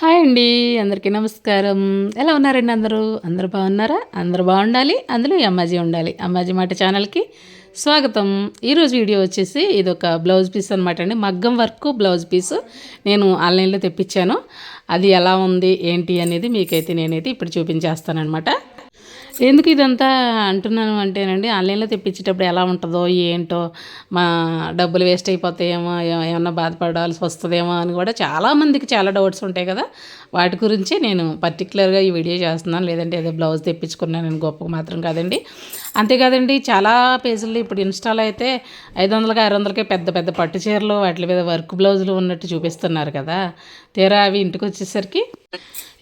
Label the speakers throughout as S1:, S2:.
S1: Hi అండి అందరికీ నమస్కారం. ఎలా ఉన్నారండి అందరూ? అందరూ బాగున్నారా? అందరూ బాగుండాలి అందులో ఈ అమ్మాజీ ఉండాలి. అమ్మాజీ మాట ఛానల్కి స్వాగతం. ఈరోజు వీడియో వచ్చేసి ఇది ఒక బ్లౌజ్ పీస్ అనమాట అండి. మగ్గం వర్క్ బ్లౌజ్ పీస్ నేను ఆన్లైన్లో తెప్పించాను. అది ఎలా ఉంది ఏంటి అనేది మీకైతే నేనైతే ఇప్పుడు చూపించేస్తానమాట ఎందుకు ఇదంతా అంటున్నాను అంటేనండి ఆన్లైన్లో తెప్పించేటప్పుడు ఎలా ఉంటుందో ఏంటో మా డబ్బులు వేస్ట్ అయిపోతాయేమో ఏమన్నా బాధపడాల్సి వస్తుందేమో అని కూడా చాలామందికి చాలా డౌట్స్ ఉంటాయి కదా. వాటి గురించి నేను పర్టికులర్గా ఈ వీడియో చేస్తున్నాను. లేదంటే ఏదో బ్లౌజ్ తెప్పించుకున్నాను నేను గొప్ప మాత్రం కాదండి. అంతేకాదండి చాలా పేజీలు ఇప్పుడు ఇన్స్టాలో అయితే ఐదు వందలకి ఆరు వందలకి పెద్ద పెద్ద పట్టు చీరలు వాటి మీద వర్క్ బ్లౌజులు ఉన్నట్టు చూపిస్తున్నారు కదా. తీరా అవి ఇంటికి వచ్చేసరికి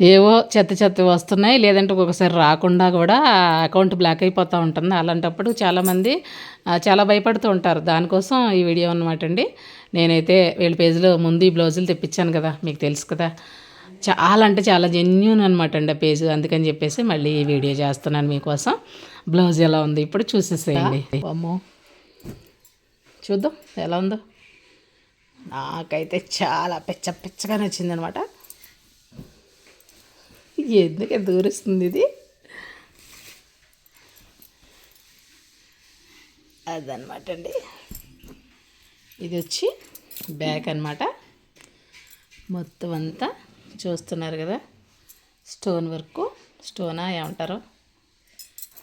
S1: ఏవో చెత్త చెత్త వస్తున్నాయి. లేదంటే ఒక్కొక్కసారి రాకుండా కూడా అకౌంట్ బ్లాక్ అయిపోతూ ఉంటుంది. అలాంటప్పుడు చాలామంది చాలా భయపడుతూ ఉంటారు. దానికోసం ఈ వీడియో అనమాట అండి. నేనైతే వీళ్ళ పేజీలో ముందు ఈ బ్లౌజులు తెప్పించాను కదా మీకు తెలుసు కదా. చాలా అంటే చాలా జెన్యున్ అనమాట అండి ఆ పేజ్. అందుకని చెప్పేసి మళ్ళీ ఈ వీడియో చేస్తున్నాను మీకోసం. బ్లౌజ్ ఎలా ఉంది ఇప్పుడు చూసేసేయండి. అమ్మో. చూద్దాం ఎలా ఉందో. నాకైతే చాలా పెచ్చ పెచ్చగా నచ్చింది అనమాట ఎందుకు దూరిస్తుంది ఇది? అదనమాట అండి. ఇది వచ్చి బ్యాక్ అనమాట మొత్తం అంతా చూస్తున్నారు కదా. స్టోన్ వర్క్ స్టోనా ఏమంటారు.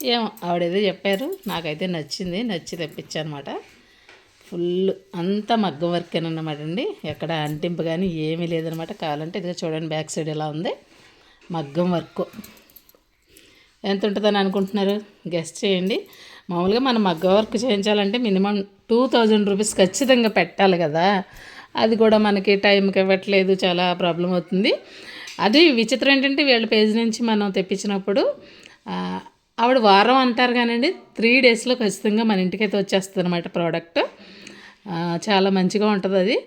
S1: ఏమో ఆవిడేదో చెప్పారు. నాకైతే నచ్చింది నచ్చి తెప్పించానమాట. ఫుల్ అంతా మగ్గం వర్క్ అనమాట అండి. ఎక్కడ అంటింపు కానీ ఏమీ లేదనమాట కావాలంటే ఇదిగో చూడండి బ్యాక్ సైడ్ ఎలా ఉంది. మగ్గం వర్క్. ఎంత ఉంటుందని అనుకుంటున్నారు? గెస్ట్ చేయండి. మామూలుగా మనం మగ్గ వర్క్ చేయించాలంటే మినిమం టూ థౌజండ్ రూపీస్ ఖచ్చితంగా పెట్టాలి కదా. అది కూడా మనకి టైంకి ఇవ్వట్లేదు చాలా ప్రాబ్లం అవుతుంది. అది విచిత్రం ఏంటంటే వీళ్ళ పేజ్ నుంచి మనం తెప్పించినప్పుడు ఆవిడ వారం అంటారు కానండి త్రీ డేస్లో ఖచ్చితంగా మన ఇంటికైతే వచ్చేస్తుంది అనమాట ప్రోడక్ట్ చాలా మంచిగా ఉంటుంది అది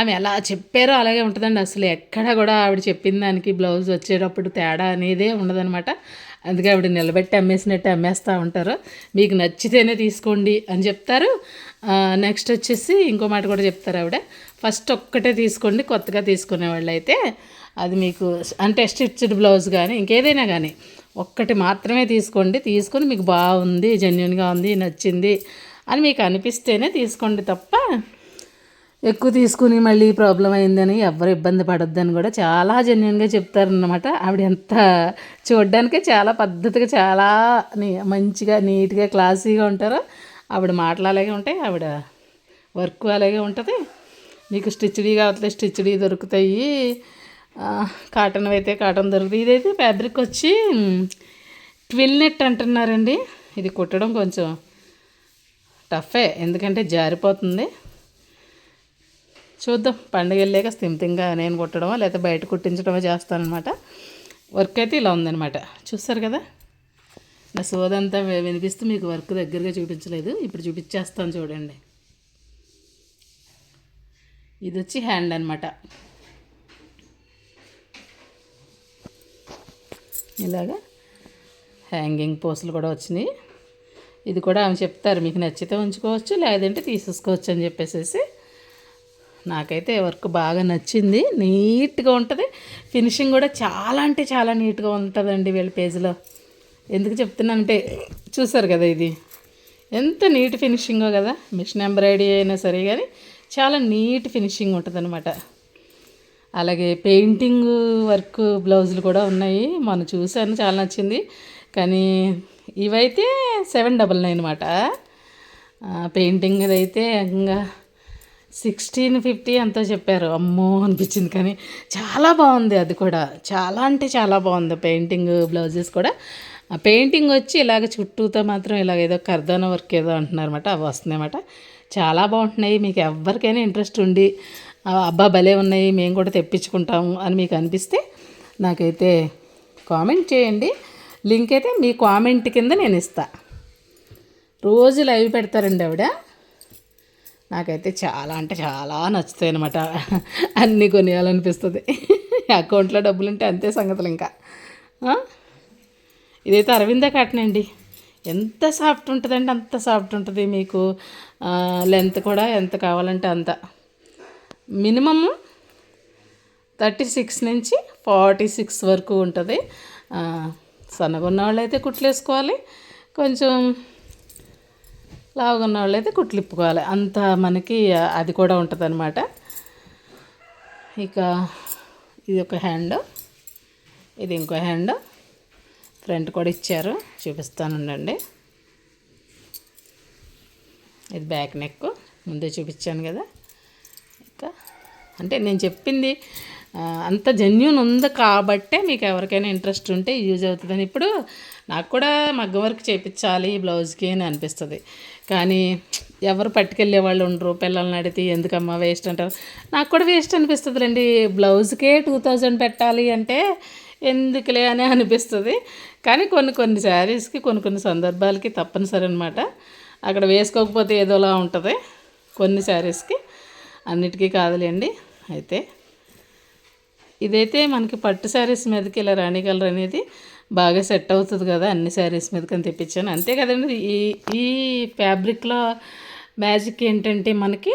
S1: ఆమె ఎలా చెప్పారో అలాగే ఉంటుందండి. అసలు ఎక్కడ కూడా ఆవిడ చెప్పిన దానికి బ్లౌజ్ వచ్చేటప్పుడు తేడా అనేదే ఉండదనమాట అందుకే ఆవిడ నిలబెట్టి అమ్మేసినట్టు అమ్మేస్తూ ఉంటారు. మీకు నచ్చితేనే తీసుకోండి అని చెప్తారు. నెక్స్ట్ వచ్చేసి ఇంకో మాట కూడా చెప్తారు ఆవిడ. ఫస్ట్ ఒక్కటే తీసుకోండి కొత్తగా తీసుకునే వాళ్ళు అయితే అది మీకు అంటే స్టిచ్డ్ బ్లౌజ్ కానీ ఇంకేదైనా కానీ ఒక్కటి మాత్రమే తీసుకోండి. తీసుకొని మీకు బాగుంది జెన్యున్గా ఉంది నచ్చింది అని మీకు అనిపిస్తేనే తీసుకోండి తప్ప ఎక్కువ తీసుకుని మళ్ళీ ప్రాబ్లం అయిందని ఎవరు ఇబ్బంది పడొద్దని కూడా చాలా జెన్యున్గా చెప్తారన్నమాట. ఆవిడ ఎంత చూడడానికే చాలా పద్ధతిగా చాలా మంచిగా నీట్గా క్లాసీగా ఉంటారో. ఆవిడ మాటలు అలాగే ఉంటాయి ఆవిడ వర్క్ అలాగే ఉంటుంది. మీకు స్టిచ్డీ కావట్లేదు స్టిచ్డీ దొరుకుతాయి. కాటన్ అయితే కాటన్ దొరుకుతాయి. ఇదైతే ఫ్యాబ్రిక్ వచ్చి ట్విల్ నెట్ అంటున్నారండి. ఇది కుట్టడం కొంచెం టఫే ఎందుకంటే జారిపోతుంది. చూద్దాం. పండుగ వెళ్ళాక స్థిమితంగా నేను కుట్టడమో లేకపోతే బయట కుట్టించడమో చేస్తానమాట వర్క్ అయితే ఇలా ఉందనమాట చూస్తారు కదా? నా సోదంతా వినిపిస్తూ మీకు వర్క్ దగ్గరగా చూపించలేదు. ఇప్పుడు చూపించేస్తాను చూడండి. ఇది వచ్చి హ్యాండ్ అనమాట ఇలాగా హ్యాంగింగ్ పోస్టులు కూడా వచ్చినాయి. ఇది కూడా ఆమె చెప్తారు మీకు నచ్చితే ఉంచుకోవచ్చు లేదంటే తీసేసుకోవచ్చు అని చెప్పేసి నాకైతే వర్క్ బాగా నచ్చింది. నీట్గా ఉంటుంది. ఫినిషింగ్ కూడా చాలా అంటే చాలా నీట్గా ఉంటుందండి వీళ్ళ పేజీలో. ఎందుకు చెప్తున్నానంటే చూసారు కదా ఇది. ఎంత నీట్ ఫినిషింగో కదా. మిషన్ ఎంబ్రాయిడరీ అయినా సరే కానీ చాలా నీట్ ఫినిషింగ్ ఉంటుంది అలాగే పెయింటింగ్ వర్క్ బ్లౌజులు కూడా ఉన్నాయి. మొన్న చూశాను చాలా నచ్చింది. కానీ ఇవైతే సెవెన్ డబల్ నైన్ అనమాట పెయింటింగ్ అయితే ఇంకా సిక్స్టీన్ ఫిఫ్టీ ఎంతో చెప్పారు. అమ్మో అనిపించింది కానీ చాలా బాగుంది అది కూడా. చాలా అంటే చాలా బాగుంది పెయింటింగ్ బ్లౌజెస్ కూడా. ఆ పెయింటింగ్ వచ్చి ఇలాగ చుట్టూతో మాత్రం ఇలాగ ఏదో కర్దాన వర్క్ ఏదో అంటున్నారన్నమాట. అవి వస్తున్నాయన్నమాట. చాలా బాగుంటున్నాయి. మీకు ఎవరికైనా ఇంట్రెస్ట్ ఉండి అబ్బా భలే ఉన్నాయి మేము కూడా తెప్పించుకుంటాము అని మీకు అనిపిస్తే నాకైతే కామెంట్ చేయండి. లింక్ అయితే మీ కామెంట్ కింద నేను ఇస్తా. రోజు లైవ్ పెడతారండి ఆవిడ. నాకైతే చాలా అంటే చాలా నచ్చుతాయి అనమాట అన్నీ కొనియాలనిపిస్తుంది. అకౌంట్లో డబ్బులు ఉంటే అంతే సంగతులు ఇంకా. ఇదైతే అరవింద కాటన్ అండి. ఎంత సాఫ్ట్ ఉంటుందంటే అంత సాఫ్ట్ ఉంటుంది మీకు. లెంత్ కూడా ఎంత కావాలంటే అంత. మినిమమ్ థర్టీ సిక్స్ నుంచి ఫార్టీ సిక్స్ వరకు ఉంటుంది. సన్నగున్న సన్నగా ఉన్న వాళ్ళు అయితే కుట్లు వేసుకోవాలి. కొంచెం లావుగా ఉన్న వాళ్ళు అయితే కుట్లిప్పుకోవాలి అంత మనకి అది కూడా ఉంటుంది ఇక ఇది ఒక హ్యాండ్ ఇది ఇంకో హ్యాండ్. ఫ్రంట్ కూడా ఇచ్చారు. చూపిస్తాను ఉండండి. ఇది బ్యాక్ నెక్. ముందే చూపించాను కదా. ఇంకా అంటే నేను చెప్పింది అంత జెన్యున్ ఉంది కాబట్టే మీకు ఎవరికైనా ఇంట్రెస్ట్ ఉంటే యూజ్ అవుతుందని. ఇప్పుడు నాకు కూడా మగ్గ వర్క్ చేయించాలి బ్లౌజ్కి అని అనిపిస్తుంది. కానీ ఎవరు పట్టుకెళ్ళే వాళ్ళు ఉండరు పిల్లల్ని అడిగితే ఎందుకమ్మా వేస్ట్ అంటారు. నాకు కూడా వేస్ట్ అనిపిస్తుందిలేండి. బ్లౌజ్కే టూ థౌజండ్ పెట్టాలి అంటే ఎందుకులే అని అనిపిస్తుంది. కానీ కొన్ని కొన్ని శారీస్కి కొన్ని కొన్ని సందర్భాలకి తప్పనిసరి అనమాట అక్కడ వేసుకోకపోతే ఏదోలా ఉంటుంది కొన్ని శారీస్కి అన్నిటికీ కాదులేండి అయితే ఇదైతే మనకి పట్టు శారీస్ మీదకి ఇలా రాణి కలర్ అనేది బాగా సెట్ అవుతుంది కదా అన్ని శారీస్ మీదకి అని తెప్పించాను. అంతే కదండి ఈ ఈ ఫ్యాబ్రిక్లో మ్యాజిక్ ఏంటంటే మనకి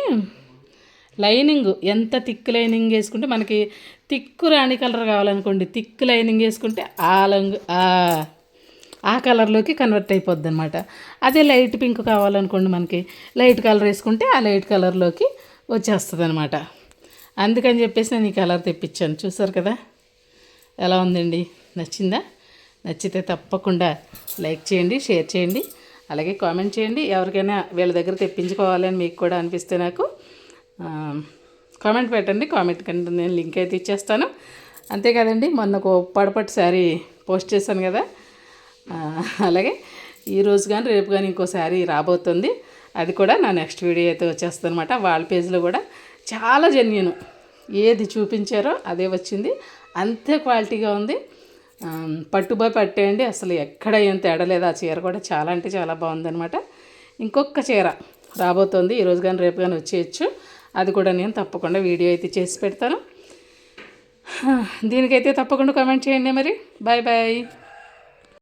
S1: లైనింగ్ ఎంత థిక్ లైనింగ్ వేసుకుంటే మనకి థిక్ రాణి కలర్ కావాలనుకోండి థిక్ లైనింగ్ వేసుకుంటే ఆ లంగ్ ఆ- ఆ కలర్లోకి కన్వర్ట్ అయిపోద్ది అనమాట అదే లైట్ పింక్ కావాలనుకోండి మనకి లైట్ కలర్ వేసుకుంటే ఆ లైట్ కలర్లోకి వచ్చేస్తుంది అనమాట అందుకని చెప్పేసి నేను ఈ కలర్ తెప్పించాను. చూసారు కదా? ఎలా ఉందండి? నచ్చిందా? నచ్చితే తప్పకుండా లైక్ చేయండి షేర్ చేయండి అలాగే కామెంట్ చేయండి. ఎవరికైనా వీళ్ళ దగ్గర తెప్పించుకోవాలని మీకు కూడా అనిపిస్తే నాకు కామెంట్ పెట్టండి. కామెంట్ కంటే నేను లింక్ అయితే ఇచ్చేస్తాను. అంతే కదండి? మొన్న ఒక పడపట్టు శారీ పోస్ట్ చేశాను కదా? అలాగే ఈ రోజు కానీ రేపు కానీ ఇంకో శారీ రాబోతుంది. అది కూడా నా నెక్స్ట్ వీడియో అయితే వచ్చేస్తుంది అనమాట వాళ్ళ పేజ్లో కూడా చాలా జెన్యున్ ఏది చూపించారో అదే వచ్చింది. అంతే క్వాలిటీగా ఉంది. పట్టుబోయి పట్టేయండి అసలు ఎక్కడ ఏం తేడలేదు ఆ చీర కూడా చాలా అంటే చాలా బాగుందనమాట ఇంకొక చీర రాబోతోంది. ఈరోజు కానీ రేపు కానీ వచ్చేయచ్చు. అది కూడా నేను తప్పకుండా వీడియో అయితే చేసి పెడతాను. దీనికైతే తప్పకుండా కామెంట్ చేయండి మరి. Bye bye.